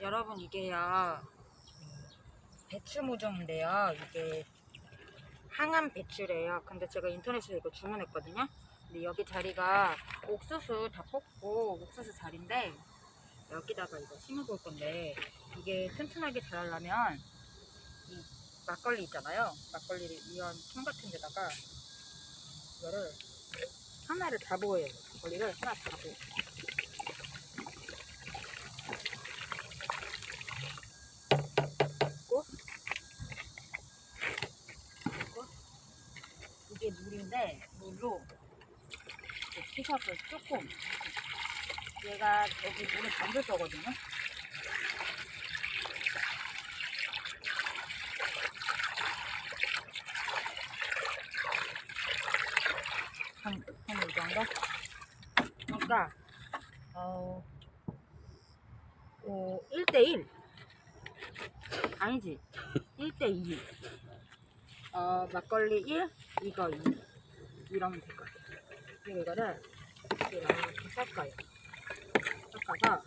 여러분 이게요 배추 모종인데요. 이게 항암 배추래요. 근데 제가 인터넷에서 이거 주문했거든요. 근데 여기 자리가 옥수수 다 뽑고 옥수수 자리인데 여기다가 이거 심어볼 건데 이게 튼튼하게 자라려면 이 막걸리 있잖아요. 막걸리를 이런 통 같은 데다가 이거를 하나를 다 부어요. 막걸리를 하나 다그리고 그리고 이게 물인데 물로 피셔서 조금 얘가 여기 물을 담글 거거든요. 한, 한이 정도? 그러니까, 어, 어, 1대1. 아니지. 1대2. 어, 막걸리 1, 이거 2. 이러면 될 것 같아요. 그리고 이거를 이렇게 섞어요. 섞어서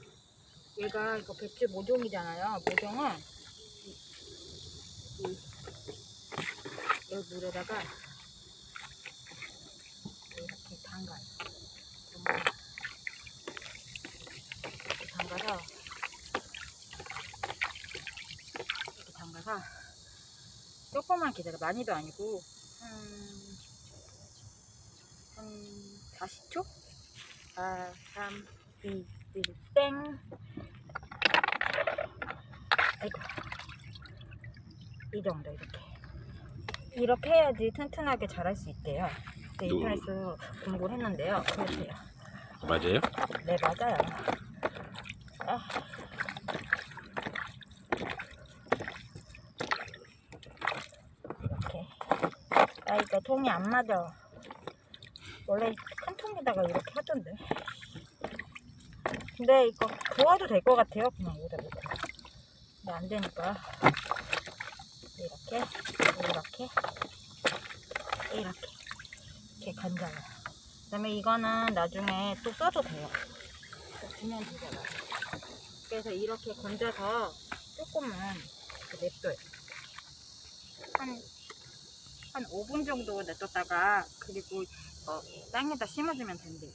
얘가 이거 배추 모종이잖아요. 모종은 이, 이, 이 물에다가 이렇게 담가요. 이렇게 담가서 이렇게 담가서 조금만 기다려. 많이도 아니고 한, 한 40초? 4, 3, 2, 1, 땡. 아이고. 이 정도, 이렇게. 이렇게 해야지 튼튼하게 자랄 수 있대요. 네, 누구? 인터넷에서 공부를 했는데요. 그러세요. 맞아요? 네, 맞아요. 아. 이렇게. 아, 이거 통이 안 맞아. 원래 큰 통에다가 이렇게 하던데. 근데 이거 부어도 될 것 같아요. 그냥 놓고. 근데 안 되니까. 이렇게, 이렇게, 이렇게. 이렇게 간장을. 그 다음에 이거는 나중에 또 써도 돼요. 또 주면 되잖아요. 그래서 이렇게 건져서 이렇게 냅둬요. 한, 한 5분 정도 냅뒀다가 그리고 어, 땅에다 심어주면 된대요.